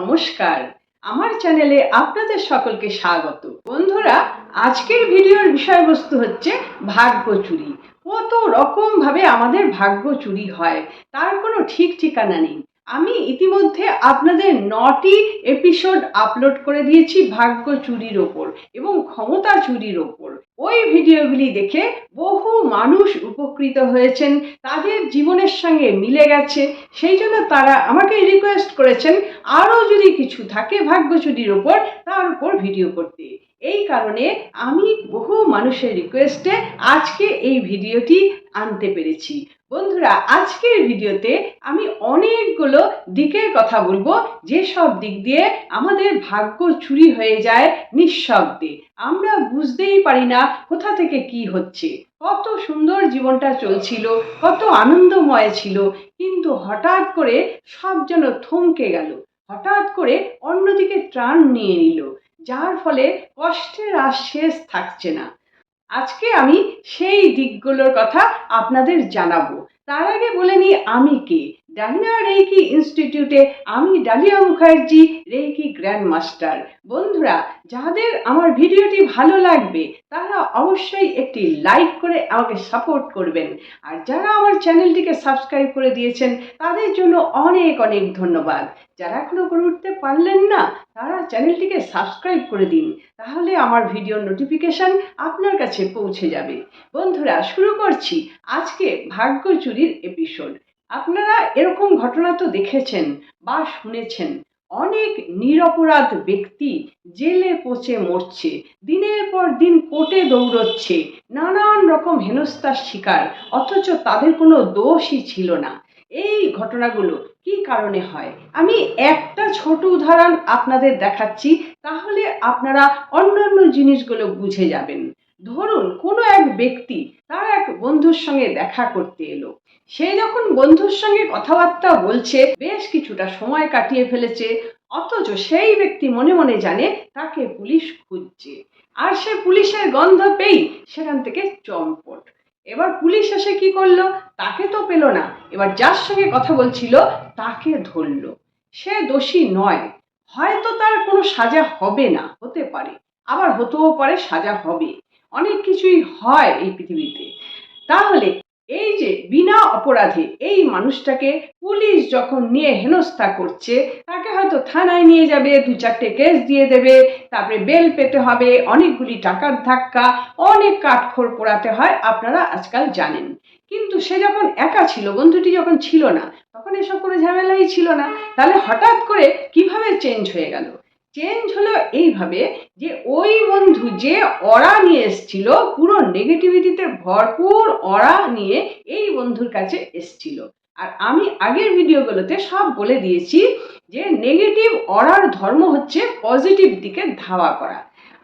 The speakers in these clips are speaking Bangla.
নমস্কার। আমার চ্যানেলে আপনাদের সকলকে স্বাগত। বন্ধুরা, আজকের ভিডিওর বিষয়বস্তু হচ্ছে ভাগ্য চুরি। কত রকম ভাবে আমাদের ভাগ্য চুরি হয়, তার কোনো ঠিক ঠিকানা নেই। আমি ইতিমধ্যে আপনাদের নটি এপিসোড আপলোড করে দিয়েছি ভাগ্য চুরির ওপর এবং ক্ষমতা চুরির ওপর। ওই ভিডিওগুলি দেখে বহু মানুষ উপকৃত হয়েছেন, তাদের জীবনের সঙ্গে মিলে গেছে, সেই জন্য তারা আমাকে রিকোয়েস্ট করেছেন, আরও যদি কিছু থাকে ভাগ্য চুরির ওপর, তার উপর ভিডিও করতে। এই কারণে আমি বহু মানুষের রিকোয়েস্টে আজকে এই ভিডিওটি আনতে পেরেছি। বন্ধুরা, আজকের ভিডিওতে আমি অনেকগুলো দিকের কথা বলব, যেসব দিক দিয়ে আমাদের ভাগ্য চুরি হয়ে যায় নিঃশব্দে। আমরা বুঝতেই পারি না কোথা থেকে কি হচ্ছে। কত সুন্দর জীবনটা চলছিল, কত আনন্দময় ছিল, কিন্তু হঠাৎ করে সব যেন থমকে গেল। হঠাৎ করে অন্যদিকে ত্রাণ নিয়ে নিল, যার ফলে কষ্টের আর শেষ থাকছে না। আজকে আমি সেই দিকগুলোর কথা আপনাদের জানাব। তার আগে বলে নিই আমি কে। ডালিয়া রেইকি ইনস্টিটিউটে আমি Dalia Mukherjee, reiki grand master বন্ধুরা, যাদের আমার ভিডিওটি ভালো লাগবে, তারা অবশ্যই একটি লাইক করে আমাকে সাপোর্ট করবেন। আর যারা আমার চ্যানেলটিকে সাবস্ক্রাইব করে দিয়েছেন, তাদের জন্য অনেক অনেক ধন্যবাদ। যারা এখনও করে উঠতে পারলেন না, তারা চ্যানেলটিকে সাবস্ক্রাইব করে দিন। তাহলে আমার ভিডিওর নোটিফিকেশান আপনার কাছে পৌঁছে যাবে। বন্ধুরা, শুরু করছি আজকে ভাগ্য চুরির এপিসোড। আপনারা এরকম ঘটনা তো দেখেছেন বা শুনেছেন। অনেক নিরপরাধ ব্যক্তি জেলে পচে মরছে, দিনের পর দিন কোর্টে দৌড়চ্ছে, নানান রকম হেনস্থার শিকার, অথচ তাদের কোনো দোষই ছিল না। এই ঘটনাগুলো কি কারণে হয়? আমি একটা ছোট উদাহরণ আপনাদের দেখাচ্ছি, তাহলে আপনারা অন্যান্য জিনিসগুলো বুঝে যাবেন। ধরুন কোনো এক ব্যক্তি তার এক বন্ধুর সঙ্গে দেখা করতে এলো। সে যখন বন্ধুর সঙ্গে কথাবার্তা বলছে, বেশ কিছুটা সময় কাটিয়ে ফেলেছে, অথচ সেই ব্যক্তি মনে মনে জানে তাকে পুলিশ খুঁজছে। আর সে পুলিশের গন্ধ পেয়েই সেখান থেকে চম্পট। এবার পুলিশ এসে কি করল? তাকে তো পেল না। এবার যার সঙ্গে কথা বলছিল, তাকে ধরলো। সে দোষী নয়। হয়তো তার কোনো সাজা হবে না। হতে পারে। আবার হতেও পারে, সাজা হবে। অনেক কিছুই হয় এই পৃথিবীতে। তাহলে এই যে বিনা অপরাধে এই মানুষটাকে পুলিশ যখন নিয়ে হেনস্থা করছে, তাকে হয়তো থানায় নিয়ে যাবে, দু চারটে কেস দিয়ে দেবে, তারপরে বেল পেতে হবে, অনেকগুলি টাকার ধাক্কা, অনেক কাঠখোর পোড়াতে হয়, আপনারা আজকাল জানেন। কিন্তু সে যখন একা ছিল, বন্ধুটি যখন ছিল না, তখন এসব কোনো ঝামেলাই ছিল না। তাহলে হঠাৎ করে কীভাবে চেঞ্জ হয়ে গেল? চেঞ্জ হলো এইভাবে যে ওই বন্ধু যে অরা নিয়ে এসছিল, পুরো নেগেটিভিটিতে ভরপুর অরা নিয়ে এই বন্ধুর কাছে এসছিল। আর আমি আগের ভিডিওগুলোতে সব বলে দিয়েছি যে নেগেটিভ অরার ধর্ম হচ্ছে পজিটিভ দিকে ধাওয়া করা।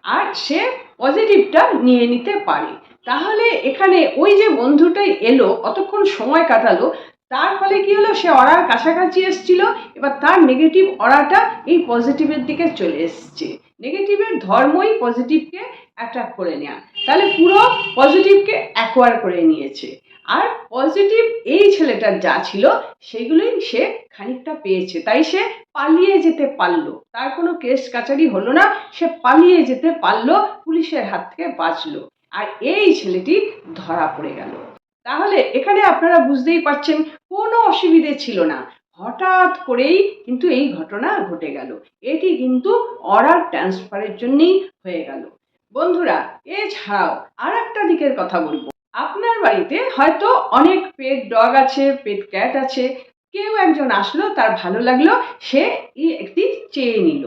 আর সে পজিটিভটা নিয়ে নিতে পারে। তাহলে এখানে ওই যে বন্ধুটাই এলো, অতক্ষণ সময় কাটালো তার ফলে কি হলো? সে অরার কাছাকাছি এসছিল, এবার তার নেগেটিভ অরাটা এই পজিটিভের দিকে চলে এসছে। নেগেটিভের ধর্মই পজিটিভকে অ্যাট্রাক্ট করে নেওয়া তাহলে পুরো পজিটিভকে অ্যাকোয়ার করে নিয়েছে। আর পজিটিভ এই ছেলেটার যা ছিল, সেগুলোই সে খানিকটা পেয়েছে। তাই সে পালিয়ে যেতে পারল। তার কোনো কেস কাচারি হলো না। সে পালিয়ে যেতে পারল, পুলিশের হাত থেকে বাঁচলো। আর এই ছেলেটি ধরা পড়ে গেল। তাহলে এখানে আপনারা বুঝতেই পারছেন কোনো অসুবিধে ছিল না। হঠাৎ করেই কিন্তু এই ঘটনা ঘটে গেল। এটি কিন্তু অর্ডার ট্রান্সফারের জন্যই হয়ে গেল। বন্ধুরা, এছাড়াও আর একটা দিকের কথা বলব। আপনার বাড়িতে হয়তো অনেক পেট ডগ আছে, পেট ক্যাট আছে কেউ একজন আসলো, তার ভালো লাগল, সে একটি চেয়ে নিল।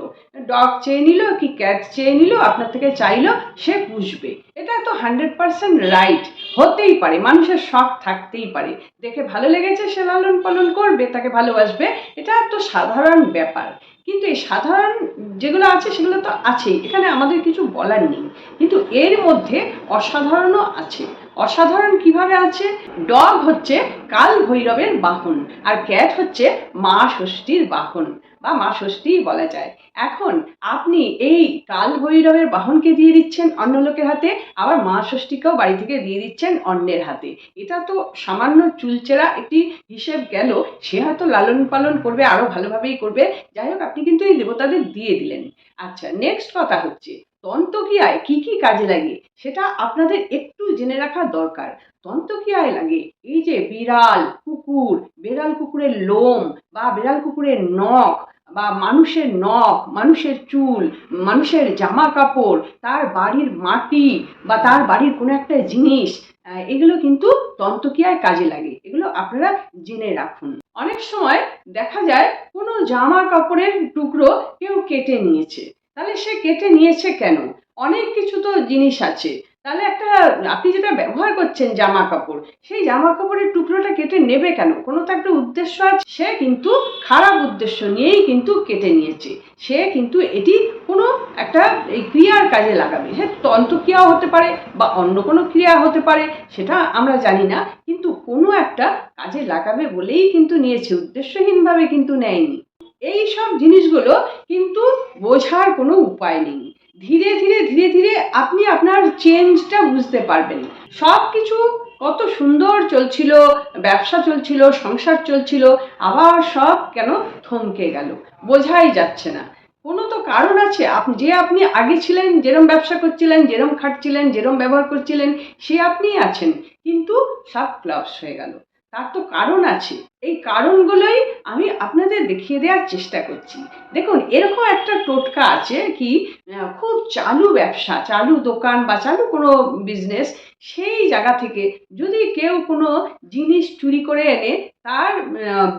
ডগ চেয়ে নিল কি ক্যাট চেয়ে নিল, আপনার থেকে চাইলো, সে পুষবে। এটা তো হান্ড্রেড পার্সেন্ট রাইট, হতেই পারে, মানুষের শখ থাকতেই পারে। দেখে ভালো লেগেছে, সে লালন পালন করবে, তাকে ভালোবাসবে, এটা তো সাধারণ ব্যাপার। কিন্তু এই সাধারণ যেগুলো আছে, সেগুলো তো আছেই, এখানে আমাদের কিছু বলার নেই। কিন্তু এর মধ্যে অসাধারণও আছে। অসাধারণ কীভাবে আছে? ডগ হচ্ছে কাল ভৈরবের বাহন, আর ক্যাট হচ্ছে মা ষষ্ঠীর বাহন, বা মা ষষ্ঠীই বলা যায়। এখন আপনি এই কাল ভৈরবের বাহনকে দিয়ে দিচ্ছেন অন্য লোকের হাতে, আবার মা ষষ্ঠীকেও বাড়ি থেকে দিয়ে দিচ্ছেন অন্যের হাতে। এটা তো সামান্য চুলচেরা একটি হিসেব গেল, সে হয়তো লালন পালন করবে, আরও ভালোভাবেই করবে। যাই হোক, আপনি কিন্তু এই দেবতাদের দিয়ে দিলেন। আচ্ছা নেক্সট কথা হচ্ছে তন্তক্রিয়ায় কি কি কাজে লাগে সেটা আপনাদের একটু জেনে রাখা দরকার। তন্তক্রিয়ায় লাগে এই যে বিড়াল, কুকুর, বেড়াল কুকুরের লোম বা বেড়াল কুকুরের নখ বা মানুষের নখ, মানুষের চুল, মানুষের জামা কাপড় তার বাড়ির মাটি বা তার বাড়ির কোনো একটা জিনিস এগুলো কিন্তু তন্তক্রিয়ায় কাজে লাগে। এগুলো আপনারা জেনে রাখুন। অনেক সময় দেখা যায় কোনো জামা কাপড়ের টুকরো কেউ কেটে নিয়েছে। তাহলে সে কেটে নিয়েছে কেন? অনেক কিছু তো জিনিস আছে। তাহলে একটা, আপনি যেটা ব্যবহার করছেন জামা কাপড়, সেই জামা কাপড়ের টুকরোটা কেটে নেবে কেন? কোনো তো একটা উদ্দেশ্য আছে। সে কিন্তু খারাপ উদ্দেশ্য নিয়েই কিন্তু কেটে নিয়েছে। সে কিন্তু এটি কোনো একটা এই ক্রিয়ার কাজে লাগাবে। সে তন্ত্রক্রিয়াও হতে পারে বা অন্য কোনো ক্রিয়া হতে পারে, সেটা আমরা জানি না। কিন্তু কোনো একটা কাজে লাগাবে বলেই কিন্তু নিয়েছে, উদ্দেশ্যহীনভাবে কিন্তু নেয়নি। এই সব জিনিসগুলো কিন্তু বোঝার কোনো উপায় নেই। ধীরে ধীরে ধীরে ধীরে আপনি আপনার চেঞ্জটা বুঝতে পারবেন। সব কিছু কত সুন্দর চলছিল, ব্যবসা চলছিল, সংসার চলছিল, আবার সব কেন থমকে গেল। বোঝাই যাচ্ছে না। কোনো তো কারণ আছে আপনি যে আপনি আগে ছিলেন, যেরম ব্যবসা করছিলেন, যেরম খাটছিলেন, যেরম ব্যবহার করছিলেন, সে আপনিই আছেন, কিন্তু সব ক্লাবস হয়ে গেল। তার তো কারণ আছে। এই কারণগুলোই আমি আপনাদের দেখিয়ে দেওয়ার চেষ্টা করছি। দেখুন, এরকম একটা টোটকা আছে কি খুব চালু ব্যবসা, চালু দোকান বা চালু কোনো বিজনেস সেই জায়গা থেকে যদি কেউ কোনো জিনিস চুরি করে এনে তার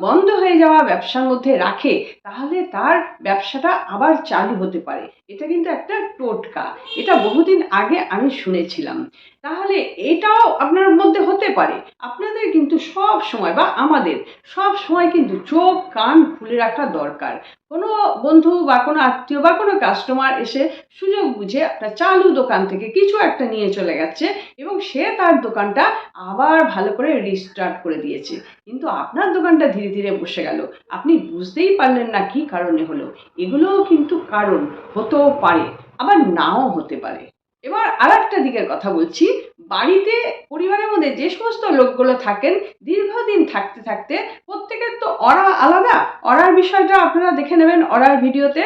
বন্ধ হয়ে যাওয়া ব্যবসার মধ্যে রাখে, তাহলে তার ব্যবসাটা আবার চালু হতে পারে। এটা কিন্তু একটা টোটকা। এটা বহুদিন আগে আমি শুনেছিলাম। তাহলে এটাও আপনার মধ্যে হতে পারে। আপনাদের কিন্তু সব সময় বা আমাদের সব সময় কিন্তু চোখ, কান খুলে রাখা দরকার। কোনো বন্ধু বা কোনো আত্মীয় বা কোনো কাস্টমার এসে সুযোগ বুঝে একটা চালু দোকান থেকে কিছু একটা নিয়ে চলে গেছে এবং সে তার দোকানটা আবার ভালো করে রিস্টার্ট করে দিয়েছে। কিন্তু আপনার দোকানটা ধীরে ধীরে বসে গেল। আপনি বুঝতেই পারলেন না কি কারণে হলো। এগুলোও কিন্তু কারণ হতেও পারে, আবার নাও হতে পারে। এবার আর একটা দিকের কথা বলছি। বাড়িতে পরিবারের মধ্যে যে সমস্ত লোকগুলো থাকেন, দীর্ঘদিন থাকতে থাকতে প্রত্যেকের তো অরা আলাদা। অরার বিষয়টা আপনারা দেখে নেবেন অরার ভিডিওতে।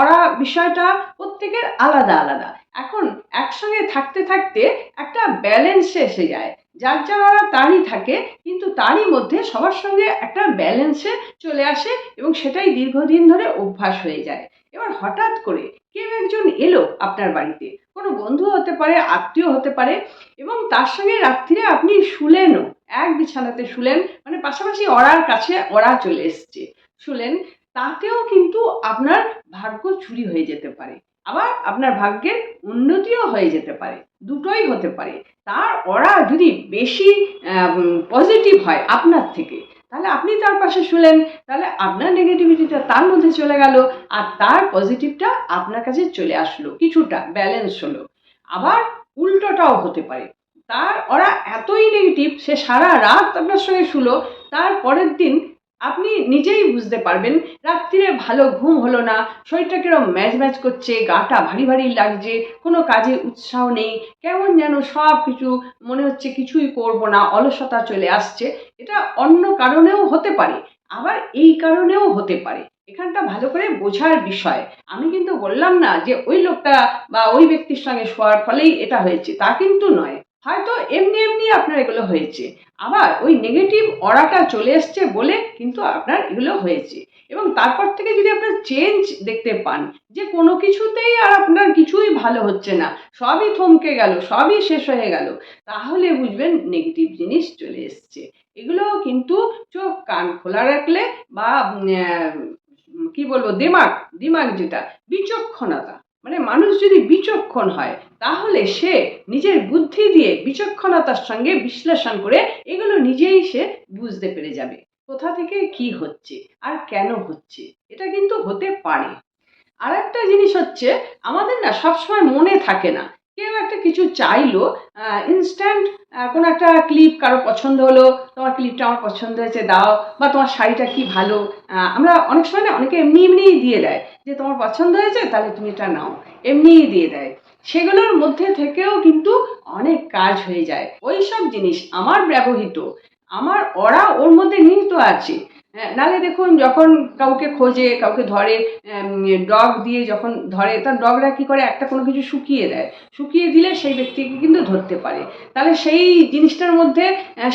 অরা বিষয়টা প্রত্যেকের আলাদা আলাদা। এখন একসঙ্গে থাকতে থাকতে একটা ব্যালেন্সে এসে যায়। যার যার তারই থাকে, কিন্তু তারই মধ্যে সবার সঙ্গে একটা ব্যালেন্সে চলে আসে এবং সেটাই দীর্ঘদিন ধরে অভ্যাস হয়ে যায়। এবার হঠাৎ করে কেউ একজন এলো আপনার বাড়িতে। কোনো বন্ধু হতে পারে আত্মীয় হতে পারে এবং তার সঙ্গে রাত্রিরে আপনি শুলেনও। এক বিছানাতে শুলেন মানে পাশাপাশি অড়ার কাছে অড়া চলে এসছে। শুলেন, তাতেও কিন্তু আপনার ভাগ্য চুরি হয়ে যেতে পারে। আবার আপনার ভাগ্যের উন্নতিও হয়ে যেতে পারে, দুটোই হতে পারে। তার অড়া যদি বেশি পজিটিভ হয় আপনার থেকে তাহলে আপনি তার পাশে শুলেন, তাহলে আপনার নেগেটিভিটিটা তার মধ্যে চলে গেল আর তার পজিটিভটা আপনার কাছে চলে আসলো, কিছুটা ব্যালেন্স হলো। আবার উল্টোটাও হতে পারে। তার, ওরা এতই নেগেটিভ সে সারা রাত আপনার সঙ্গে শুলো, তার পরের দিন আপনি নিজেই বুঝতে পারবেন, রাত্রিরে ভালো ঘুম হলো না, শরীরটা কিরম ম্যাচ ম্যাচ করছে, গাটা ভারী ভারী লাগছে, কোনো কাজে উৎসাহ নেই, কেমন যেন সব কিছু মনে হচ্ছে কিছুই করব না, অলসতা চলে আসছে। এটা অন্য কারণেও হতে পারে, আবার এই কারণেও হতে পারে। এখানটা ভালো করে বোঝার বিষয়। আমি কিন্তু বললাম না যে ওই লোকটা বা ওই ব্যক্তির সঙ্গে শোয়ার ফলেই এটা হয়েছে, তা কিন্তু নয়। হয়তো এমনি এমনি আপনার এগুলো হয়েছে। আবার ওই নেগেটিভ অরাটা চলে এসছে বলে কিন্তু আপনার এগুলো হয়েছে। এবং তারপর থেকে যদি আপনার চেঞ্জ দেখতে পান, যে কোনো কিছুতেই আর আপনার কিছুই ভালো হচ্ছে না, সবই থমকে গেল, সবই শেষ হয়ে গেল, তাহলে বুঝবেন নেগেটিভ জিনিস চলে এসছে। এগুলো কিন্তু চোখ, কান খোলা রাখলে বা কি বলব, দিমাগ দিমাগ যেটা, বিচক্ষণতা। মানে মানুষ যদি বিচক্ষণ হয়, তাহলে সে নিজের বুদ্ধি দিয়ে বিচক্ষণতার সঙ্গে বিশ্লেষণ করে এগুলো নিজেই সে বুঝতে পেরে যাবে। কোথা থেকে কি হচ্ছে আর কেন হচ্ছে, এটা কিন্তু হতে পারে। আর একটা জিনিস হচ্ছে, আমাদের না সবসময় মনে থাকে না কেউ একটা কিছু চাইলো ইনস্ট্যান্ট কোনো একটা ক্লিপ কারও পছন্দ হলো, তোমার ক্লিপটা আমার পছন্দ হয়েছে, দাও, বা তোমার শাড়িটা কি ভালো আমরা অনেক সময় না অনেকে এমনি এমনিই দিয়ে দেয়, যে তোমার পছন্দ হয়েছে, তাহলে তুমি এটা নাও এমনিই দিয়ে দেয়। সেগুলোর মধ্যে থেকেও কিন্তু অনেক কাজ হয়ে যায়। ওই সব জিনিস আমার ব্যবহৃত, আমার ওরা ওর মধ্যে নিহিত আছে। নালে দেখুন যখন কাউকে খোঁজে, কাউকে ধরে ডগ দিয়ে যখন ধরে তার ডগরা কি করে? একটা কোনো কিছু শুকিয়ে দেয়। শুকিয়ে দিলে সেই ব্যক্তিকে কিন্তু ধরতে পারে। তাহলে সেই জিনিসটার মধ্যে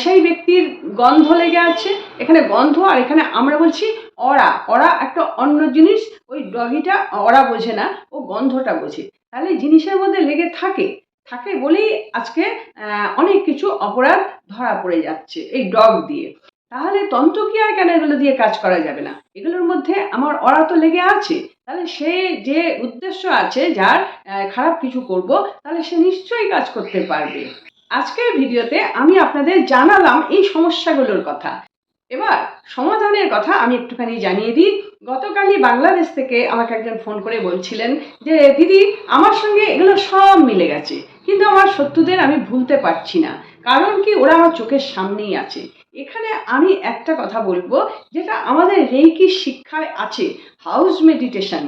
সেই ব্যক্তির গন্ধ লেগে আছে। এখানে গন্ধ আর এখানে আমরা বলছি অরা অরা একটা অন্য জিনিস। ওই ডগিটা অরা বোঝে না, ও গন্ধটা বোঝে। তাহলে জিনিসের মধ্যে লেগে থাকে। থাকে বলেই আজকে অনেক কিছু অপরাধ ধরা পড়ে যাচ্ছে এই ডগ দিয়ে। তাহলে তন্ত্রক্রিয়ায় কেন এগুলো দিয়ে কাজ করা যাবে না? এগুলোর মধ্যে আমার অরা তো লেগে আছে। তাহলে সে যে উদ্দেশ্য আছে, যার খারাপ কিছু করব, তাহলে সে নিশ্চয়ই কাজ করতে পারবে। আজকের ভিডিওতে আমি আপনাদের জানালাম এই সমস্যাগুলোর কথা। এবার সমাধানের কথা আমি একটুখানি জানিয়ে দিই। গতকালই বাংলাদেশ থেকে আমাকে একজন ফোন করে বলছিলেন যে, দিদি, আমার সঙ্গে এগুলো সব মিলে গেছে। কিন্তু আমার শত্রুদের আমি ভুলতে পারছি না। কারণ কি, ওরা আমার চোখের সামনেই আছে। এখানে আমি একটা কথা বলব, যেটা আমাদের রেইকি শিক্ষায় আছে হাউস মেডিটেশন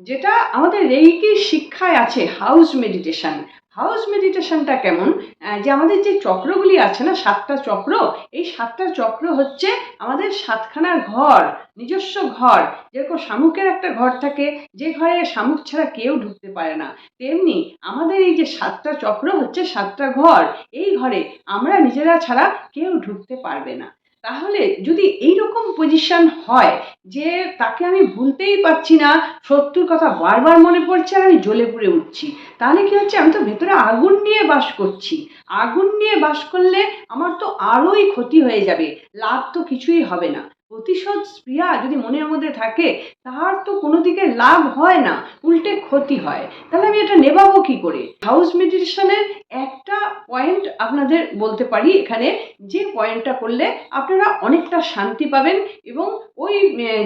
যেটা আমাদের রেইকি শিক্ষায় আছে হাউস মেডিটেশন হাউস মেডিটেশনটা কেমন? যে আমাদের যে চক্রগুলি আছে না, সাতটা চক্র, এই সাতটা চক্র হচ্ছে আমাদের সাতখানা ঘর, নিজস্ব ঘর। যেরকম শামুকের একটা ঘর থাকে, যে ঘরে শামুক ছাড়া কেউ ঢুকতে পারে না। তেমনি আমাদের এই যে সাতটা চক্র হচ্ছে সাতটা ঘর, এই ঘরে আমরা নিজেরা ছাড়া কেউ ঢুকতে পারবে না। তাহলে যদি এই রকম পজিশন হয় যে তাকে আমি ভুলতেই পারছি না শত্রুর কথা বারবার মনে পড়ছে আর আমি জ্বলে পুড়ে উঠছি, তাহলে কি হচ্ছে? আমি তো ভেতরে আগুন নিয়ে বাস করছি। আগুন নিয়ে বাস করলে আমার তো আরোই ক্ষতি হয়ে যাবে, লাভ তো কিছুই হবে না। প্রতিশোধ স্প্রিয়া যদি মনের মধ্যে থাকে তার তো কোনো দিকে লাভ হয় না, উল্টে ক্ষতি হয়। তাহলে আমি এটা নেবাবো কি করে? হাউস মেডিটেশনের একটা পয়েন্ট আপনাদের বলতে পারি এখানে, যে পয়েন্টটা করলে আপনারা অনেকটা শান্তি পাবেন এবং ওই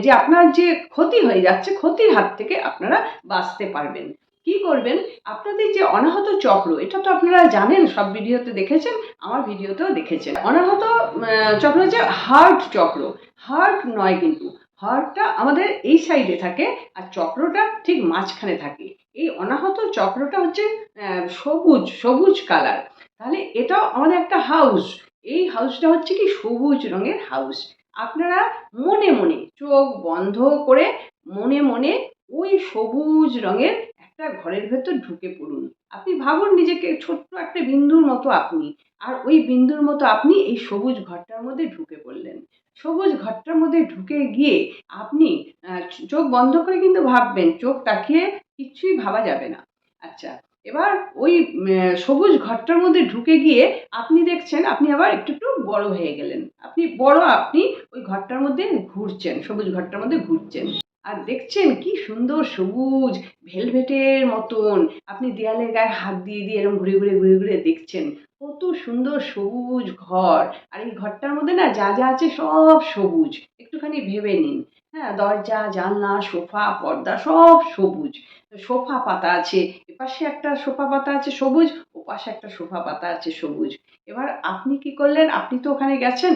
যে আপনার যে ক্ষতি হয়ে যাচ্ছে, ক্ষতির হাত থেকে আপনারা বাঁচতে পারবেন। কি করবেন? আপনাদের যে অনাহত চক্র, এটা তো আপনারা জানেন, সব ভিডিওতে দেখেছেন, আমার ভিডিওতেও দেখেছেন। অনাহত চক্র হচ্ছে হার্ট চক্র। হার্ট নয় কিন্তু হার্টটা আমাদের এই সাইডে থাকে, আর চক্রটা ঠিক মাঝখানে থাকে। এই অনাহত চক্রটা হচ্ছে সবুজ সবুজ কালার তাহলে এটাও আমাদের একটা হাউস এই হাউসটা হচ্ছে কি? সবুজ রঙের হাউস আপনারা মনে মনে, চোখ বন্ধ করে মনে মনে ওই সবুজ রঙের একটা ঘরের ভেতর ঢুকে পড়ুন। আপনি ভাবুন নিজেকে ছোট্ট একটা বিন্দুর মতো আপনি। আর ওই বিন্দুর মতো আপনি এই সবুজ ঘরটার মধ্যে ঢুকে পড়লেন। সবুজ ঘরটার মধ্যে ঢুকে গিয়ে আপনি চোখ বন্ধ করে কিন্তু ভাববেন, চোখ তাকিয়ে কিচ্ছুই ভাবা যাবে না। আচ্ছা এবার ওই সবুজ ঘরটার মধ্যে ঢুকে গিয়ে আপনি দেখছেন, আপনি আবার একটু একটু বড় হয়ে গেলেন। আপনি, বড় আপনি ওই ঘরটার মধ্যে ঘুরছেন, সবুজ ঘরটার মধ্যে ঘুরছেন। আর দেখছেন কি সুন্দর সবুজ ভেলভেটের মতন। আপনি দেয়ালের গায়ে হাত দিয়ে দিয়ে এরকম ঘুরে ঘুরে ঘুরে ঘুরে দেখছেন কত সুন্দর সবুজ ঘর। আর এই ঘরটার মধ্যে না যা যা আছে সব সবুজ। একটুখানি ভেবে নিন। হ্যাঁ দরজা, জানলা, সোফা, পর্দা সব সবুজ। সোফা পাতা আছে, এপাশে একটা সোফা পাতা আছে সবুজ, ওপাশে একটা সোফা পাতা আছে সবুজ। এবার আপনি কি করলেন? আপনি তো ওখানে গেছেন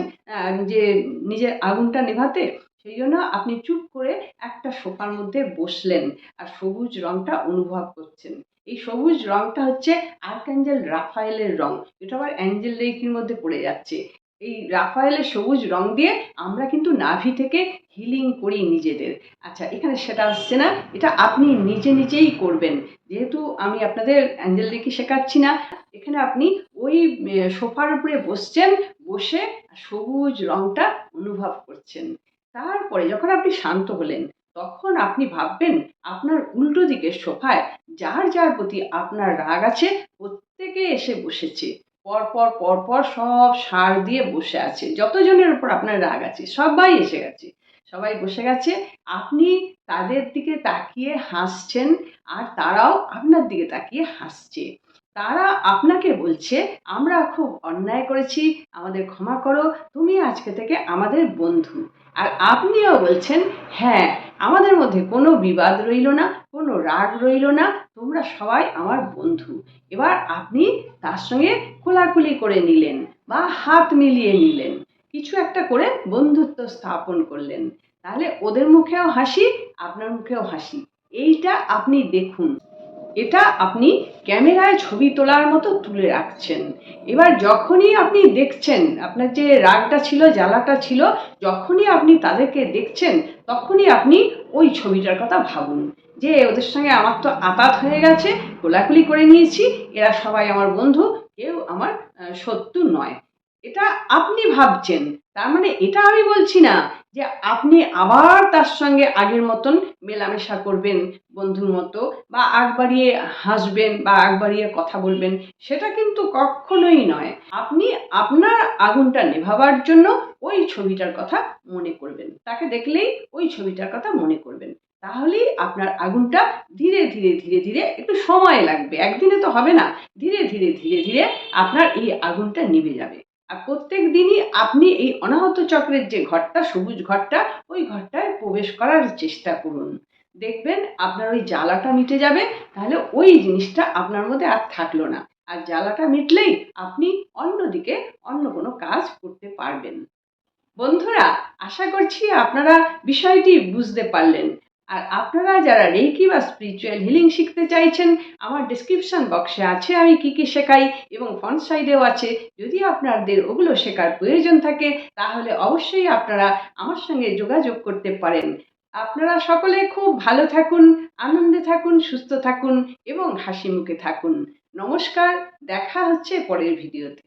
যে নিজের আগুনটা নেভাতে। সেই জন্য আপনি চুপ করে একটা সোফার মধ্যে বসলেন আর সবুজ রংটা অনুভব করছেন। এই সবুজ রংটা হচ্ছে আর্কাঞ্জেল রাফায়েলের রং। এটা আবার অ্যাঞ্জেল রেইকির মধ্যে পড়ে যাচ্ছে। এই রাফায়েলের সবুজ রং দিয়ে আমরা কিন্তু নাভি থেকে হিলিং করি নিজেদের। আচ্ছা এখানে সেটা আসছে না, এটা আপনি নিজে নিজেই করবেন। যেহেতু আমি আপনাদের অ্যাঞ্জেল রেকি শেখাচ্ছি না, এখানে আপনি ওই সোফার উপরে বসছেন, বসে সবুজ রংটা অনুভব করছেন। তারপরে যখন আপনি শান্ত হলেন, তখন আপনি ভাববেন আপনার উল্টো দিকে সোফায় যার যার প্রতি আপনার রাগ আছে, প্রত্যেকে এসে বসেছে। পরপর পরপর সব সার দিয়ে বসে আছে। যতজনের উপর আপনার রাগ আছে, সবাই এসে গেছে। সবাই বসে গেছে। আপনি তাদের দিকে তাকিয়ে হাসছেন আর তারাও আপনার দিকে তাকিয়ে হাসছে। তারা আপনাকে বলছে, আমরা খুব অন্যায় করেছি, আমাদের ক্ষমা করো, তুমি আজকে থেকে আমাদের বন্ধু। আর আপনিও বলছেন হ্যাঁ আমাদের মধ্যে কোনো বিবাদ রইল না, কোনো রাগ রইল না, তোমরা সবাই আমার বন্ধু। এবার আপনি তার সঙ্গে কোলাকুলি করে নিলেন বা হাত মিলিয়ে নিলেন, কিছু একটা করে বন্ধুত্ব স্থাপন করলেন। তাহলে ওদের মুখেও হাসি, আপনার মুখেও হাসি। এইটা আপনি দেখুন। এটা আপনি ক্যামেরায় ছবি তোলার মতো তুলে রাখছেন। এবার যখনই আপনি দেখছেন, আপনার যে রাগটা ছিল, জ্বালাটা ছিল, যখনই আপনি তাদেরকে দেখছেন, তখনই আপনি ওই ছবিটার কথা ভাবুন যে, ওদের সঙ্গে আমার তো আতাত হয়ে গেছে কোলাকুলি করে নিয়েছি, এরা সবাই আমার বন্ধু, কেউ আমার শত্রু নয়। এটা আপনি ভাবছেন। তার মানে এটা আমি বলছি না যে আপনি আবার তার সঙ্গে আগের মতন মেলামেশা করবেন বন্ধুর মতো বা আগ বাড়িয়ে হাসবেন বা আগ বাড়িয়ে কথা বলবেন, সেটা কিন্তু কখনোই নয়। আপনি আপনার আগুনটা নেভাবার জন্য ওই ছবিটার কথা মনে করবেন। তাকে দেখলেই ওই ছবিটার কথা মনে করবেন। তাহলেই আপনার আগুনটা ধীরে ধীরে ধীরে ধীরে একটু সময় লাগবে। একদিনে তো হবে না। ধীরে ধীরে ধীরে ধীরে আপনার এই আগুনটা নিভে যাবে। আর প্রত্যেক দিনই আপনি এই অনাহত চক্রের যে ঘরটা, সবুজ ঘরটা, ওই ঘরটায় প্রবেশ করার চেষ্টা করুন। দেখবেন আপনার ওই জ্বালাটা মিটে যাবে, তাহলে ওই জিনিসটা আপনার মধ্যে আর থাকল না। আর জ্বালাটা মিটলেই আপনি অন্যদিকে অন্য কোনো কাজ করতে পারবেন। বন্ধুরা, আশা করছি আপনারা বিষয়টি বুঝতে পারলেন। আর আপনারা যারা রেকি বা স্পিরিচুয়াল হিলিং শিখতে চাইছেন, আমার ডিসক্রিপশন বক্সে আছে, আমি কি কি শেখাই এবং ফ্রন্ট সাইডেও আছে। যদি আপনাদের ওগুলো শেখার প্রয়োজন থাকে, তাহলে অবশ্যই আপনারা আমার সঙ্গে যোগাযোগ করতে পারেন। আপনারা সকলে খুব ভালো থাকুন, আনন্দে থাকুন, সুস্থ থাকুন এবং হাসি মুখে থাকুন। নমস্কার, দেখা হচ্ছে পরের ভিডিওতে।